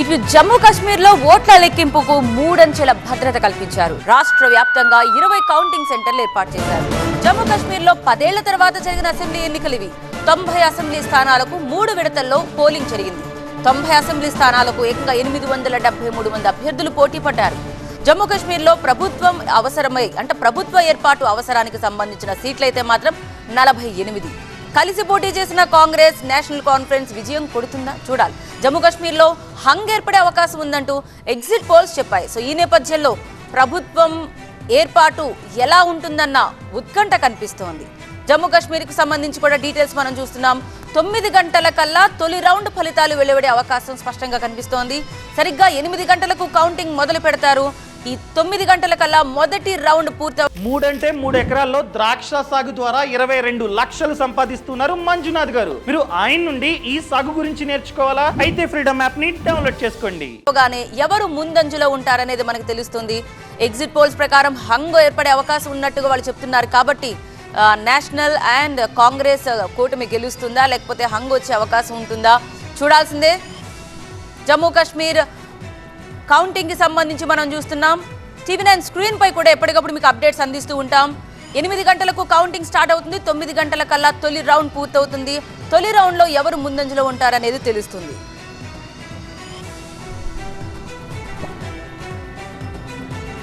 ఇటు జమ్మూ కాశ్మీర్లో ఓట్ల లెక్కింపుకు మూడంచెల భద్రత కల్పించారు. రాష్ట్ర వ్యాప్తంగా ఇరవై కౌంటింగ్ సెంటర్లు ఏర్పాటు చేశారు. జమ్మూ కాశ్మీర్లో పదేళ్ళ తర్వాత జరిగిన అసెంబ్లీ ఎన్నికలు ఇవి. తొంభై అసెంబ్లీ స్థానాలకు మూడు విడతల్లో పోలింగ్ జరిగింది. తొంభై అసెంబ్లీ స్థానాలకు ఏకంగా ఎనిమిది వందల డెబ్బై మూడు మంది అభ్యర్థులు పోటీ పడ్డారు. జమ్మూ కాశ్మీర్లో ప్రభుత్వం అవసరమై అంటే ప్రభుత్వ ఏర్పాటు అవసరానికి సంబంధించిన సీట్లయితే మాత్రం నలభై ఎనిమిది. కలిసి పోటీ చేసిన కాంగ్రెస్ నేషనల్ కాన్ఫరెన్స్ విజయం కొడుతుందా? చూడాలి. జమ్మూ కాశ్మీర్లో హంగ్ ఏర్పడే అవకాశం ఉందంటూ ఎగ్జిట్ పోల్స్ చెప్పాయి. సో ఈ నేపథ్యంలో ప్రభుత్వం ఏర్పాటు ఎలా ఉంటుందన్న ఉత్కంఠ కనిపిస్తోంది. జమ్మూ కాశ్మీర్కి సంబంధించి కూడా డీటెయిల్స్ మనం చూస్తున్నాం. తొమ్మిది గంటల కల్లా తొలి రౌండ్ ఫలితాలు వెలువడే అవకాశం స్పష్టంగా కనిపిస్తోంది. సరిగ్గా ఎనిమిది గంటలకు కౌంటింగ్ మొదలు పెడతారు ఈ తొమ్మిది గంటల కల్లా మొదటి రౌండ్ పూర్తి మూడంటే మూడు ఎకరాల్లో ద్రాక్ష సాగు ద్వారా ఇరవై రెండు లక్షలు సంపాదిస్తున్నారు మంజునాథ్ గారు. మీరు ఆయన నుండి ఈ సాగు గురించి నేర్చుకోవాలా? అయితే ఫ్రీడమ్ యాప్ని డౌన్లోడ్ చేసుకోండి. ఎవరు ముందంజలో ఉంటారనేది మనకు తెలుస్తుంది. ఎగ్జిట్ పోల్స్ ప్రకారం హంగ్ ఏర్పడే అవకాశం ఉన్నట్టుగా వాళ్ళు చెప్తున్నారు. కాబట్టి నేషనల్ అండ్ కాంగ్రెస్ కూటమి గెలుస్తుందా లేకపోతే హంగ్ వచ్చే అవకాశం ఉంటుందా? చూడాల్సిందే. జమ్మూ కాశ్మీర్ కౌంటింగ్కి సంబంధించి మనం చూస్తున్నాం. టీవీ నైన్ స్క్రీన్ పై కూడా ఎప్పటికప్పుడు మీకు అప్డేట్స్ అందిస్తూ ఉంటాం. ఎనిమిది గంటలకు కౌంటింగ్ స్టార్ట్ అవుతుంది. తొమ్మిది గంటల కల్లా తొలి రౌండ్ పూర్తవుతుంది. తొలి రౌండ్లో ఎవరు ముందంజలో ఉంటారనేది తెలుస్తుంది.